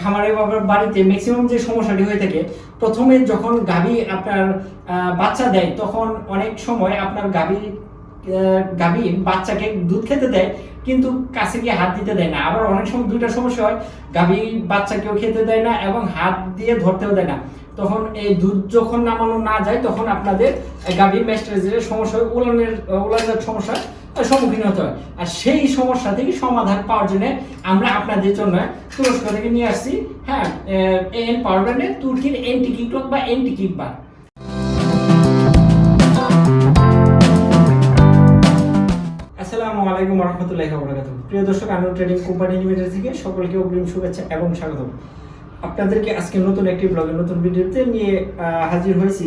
খামারে বা বাড়িতে ম্যাক্সিমাম যে সমস্যাটি হয়ে থাকে, প্রথমে যখন গাভী আপনার বাচ্চা দেয়, তখন অনেক সময় আপনার গাভী গাভী বাচ্চাকে দুধ খেতে দেয়, কিন্তু কাছে গিয়ে হাত দিতে দেয় না। আবার অনেক সময় দুইটা সমস্যা হয়, গাভী বাচ্চাকেও খেতে দেয় না এবং হাত দিয়ে ধরতেও দেয় না। তখন এই দুধ যখন নামানো না যায়, তখন আপনাদের গাভী ম্যাস্টারেজের সমস্যা হয়, উলানের উলানের সমস্যা সম্মুখীন হতে হয়। আর সেই সমস্যা থেকে সমাধান পাওয়ার জন্য আমরা আপনাদের জন্য তুরস্ক থেকে নিয়ে আসছি। হ্যাঁ এন ব্র্যান্ডের তুর্কির এন্টি কিকলক বা এন্টি কিকবার আসসালামু আলাইকুম রহমতুল্লাহি ওয়া প্রিয় দর্শক আনু ট্রেডিং কোম্পানি লিমিটেড থেকে সকলকে অগ্রিম শুভেচ্ছা এবং স্বাগতম। আপনাদেরকে আজকে নতুন একটি ব্লগে নতুন ভিডিওতে নিয়ে হাজির হয়েছি।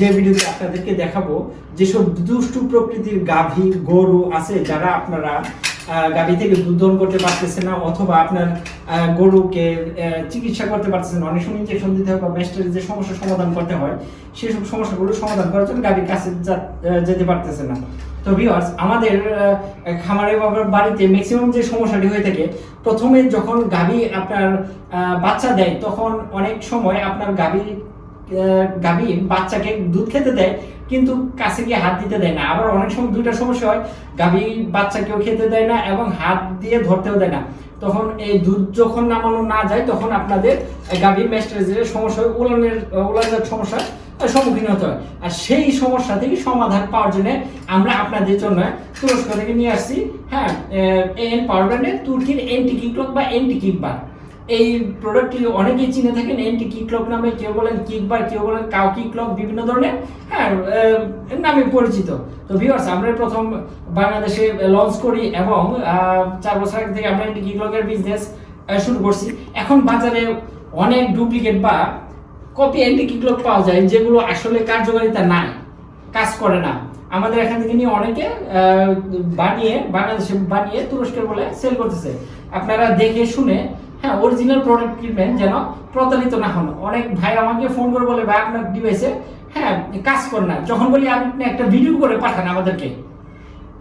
যে ভিডিওতে আপনাদেরকে দেখাবো, যেসব দুষ্টু প্রকৃতির গাভী, গরু আছে, যারা আপনারা গাভী থেকে দুধ দহন করতে পারতেছে না, অথবা আপনার গরুকে চিকিৎসা করতে পারতেছে না, অনেক সময় ইঞ্জেকশন দিতে হয় বা মেস্টারের যে সমস্যার সমাধান করতে হয়, সেসব সমস্যাগুলো সমাধান করার জন্য গাভীর কাছে যেতে পারতেছে না। তো ভিউয়ার্স আমাদের খামারে বা বাড়িতে ম্যাক্সিমাম যে সমস্যাটি হয়ে থাকে, প্রথমে যখন গাভী আপনার বাচ্চা দেয়, তখন অনেক সময় আপনার গাভী গাভী বাচ্চাকে দুধ খেতে দেয়, কিন্তু কাছে গিয়ে হাত দিতে দেয় না। আবার অনেক সময় দুইটা সমস্যা হয়, গাভী বাচ্চাকেও খেতে দেয় না এবং হাত দিয়ে ধরতেও দেয় না। তখন এই দুধ যখন নামানো না যায়, তখন আপনাদের গাভী ম্যাস্টারেজের সমস্যা হয়, উলানের উলানের সমস্যা। সম্মুখীন হতে হয়। আর সেই সমস্যা থেকে সমাধান পাওয়ার জন্য আমরা আপনাদের জন্য তুরস্ক থেকে নিয়ে আসছি। হ্যাঁ এন পাওয়ার তুর্কির এন্টি কিকলক বা এন্টি কিকবার এই প্রোডাক্টটি অনেকেই চিনে থাকেন এন্টি কিকলক নামে কেউ বলেন কিকবার কেউ বলেন কাউ কিকলক বিভিন্ন ধরনের হ্যাঁ নামে পরিচিত। তো ভিউয়ার্স আমরা প্রথম বাংলাদেশে লঞ্চ করি এবং চার বছর আগে থেকে আমরা এন্টি কিকলকের বিজনেস শুরু করছি। এখন বাজারে অনেক ডুপ্লিকেট বা কপি অ্যান্টি কিকলক পাওয়া যায়, যেগুলো আসলে কার্যকারিতা নাই, কাজ করে না। আমাদের এখান থেকে নিয়ে অনেকে বানিয়ে, বাংলাদেশে বানিয়ে তুরস্কের বলে সেল করতেছে। আপনারা দেখে শুনে হ্যাঁ অরিজিনাল প্রোডাক্ট কিনবেন যেন প্রতারিত না হন। অনেক ভাই আমাকে ফোন করে বলে, ভাই, আপনার ডিভাইসে হ্যাঁ কাজ করে না। যখন বলি, আপনি একটা ভিডিও করে পাঠান আমাদেরকে।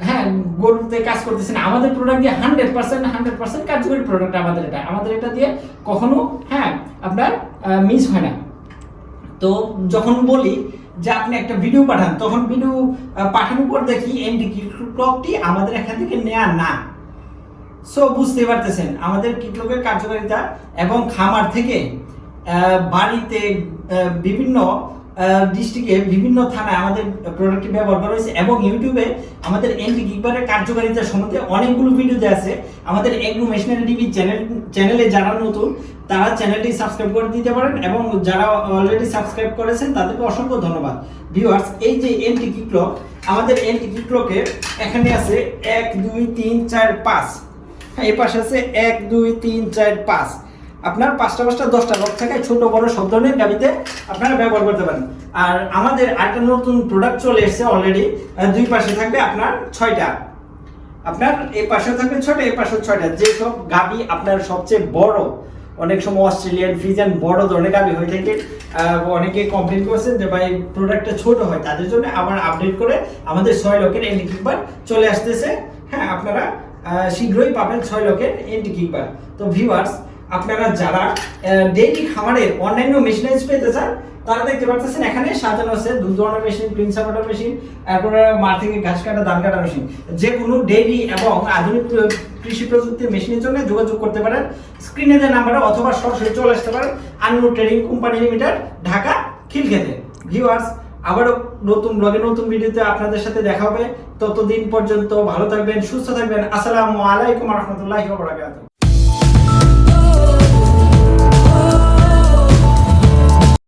হ্যাঁ গরুতে কাজ করতেছেন। আমাদের প্রোডাক্ট দিয়ে হান্ড্রেড পার্সেন্ট হান্ড্রেড পার্সেন্ট কার্যকরী প্রোডাক্ট আমাদের এটা। আমাদের এটা দিয়ে কখনো হ্যাঁ আপনার মিস হয় না। তো যখন বলি যে আপনি একটা ভিডিও পাঠান, তখন ভিডিও পাঠানোর পর দেখি এনডি ক্লকটি আমাদের এখান থেকে নেয়া না। সো বুঝতে পারতেছেন, আমাদের কিটলকের কার্যকারিতা এবং খামার থেকে বাড়িতে বিভিন্ন ডিস্ট্রিক্টে বিভিন্ন থানায় আমাদের প্রোডাক্টটি ব্যবহার করা হয়েছে এবং ইউটিউবে আমাদের এনটি কিকবারের কার্যকারিতা সম্বন্ধে অনেকগুলো ভিডিও দেওয়া আছে। আমাদের এগ্রো মেশিনারি টিভি চ্যানেল চ্যানেলে যারা নতুন, তারা চ্যানেলটি সাবস্ক্রাইব করে দিতে পারেন এবং যারা অলরেডি সাবস্ক্রাইব করেছেন, তাদেরকে অসংখ্য ধন্যবাদ। ভিউয়ার্স এই যে এনটি কিক্লক আমাদের এনটি কিক্লকের এখানে আছে এক, দুই, তিন, চার, পাঁচ। হ্যাঁ পাশে আছে এক, দুই, তিন, চার, পাঁচ। আপনার পাঁচটা পাঁচটা, দশটা লক থাকায় ছোট বড় সব ধরনের গাড়িতে আপনারা ব্যবহার করতে পারেন। আর আমাদের আরেকটা নতুন প্রোডাক্ট চলে এসেছে অলরেডি দুই পাশে থাকবে আপনার ছয়টা। আপনার এই পাশে থাকবে ছয়টা, এই পাশে ছয়টা। যেসব গাবি আপনার সবচেয়ে বড়, অনেক সময় অস্ট্রেলিয়ান ফ্রিজান বড় ধরনের গাবি হয়ে থাকে অনেকে কমপ্লেন করছেন যে ভাই প্রোডাক্টটা ছোট হয়, তাদের জন্য আবার আপডেট করে আমাদের ছয় লোকের এন্টি কিকবার চলে আসতেছে। হ্যাঁ আপনারা শীঘ্রই পাবেন ছয় লোকের এন্টি কিকবার তো ভিউয়ার্স আপনারা যারা ডেইলি খামারের অন্যান্য মেশিনারিজ পেতে চান, তারা দেখতে পাচ্ছেন এখানে সাজানো আছে দুধ দোয়ানোর মেশিন প্রিন্ট সাপোর্টার মেশিন তারপরে মাঠ ঘাস কাটা, ধান কাটা মেশিন যে কোনো ডেইরি এবং আধুনিক কৃষি প্রযুক্তির মেশিনের জন্য যোগাযোগ করতে পারেন। স্ক্রিনে যে নাম্বারে অথবা সরাসরি চলে আসতে পারেন। Annu trading company limited Dhaka, খিলখেতে। Viewers আবারও নতুন ব্লগে নতুন ভিডিওতে আপনাদের সাথে দেখা হবে। ততদিন পর্যন্ত ভালো থাকবেন, সুস্থ থাকবেন। আসসালামু আলাইকুম রহমতুল্লাহি বারাকাতুহু।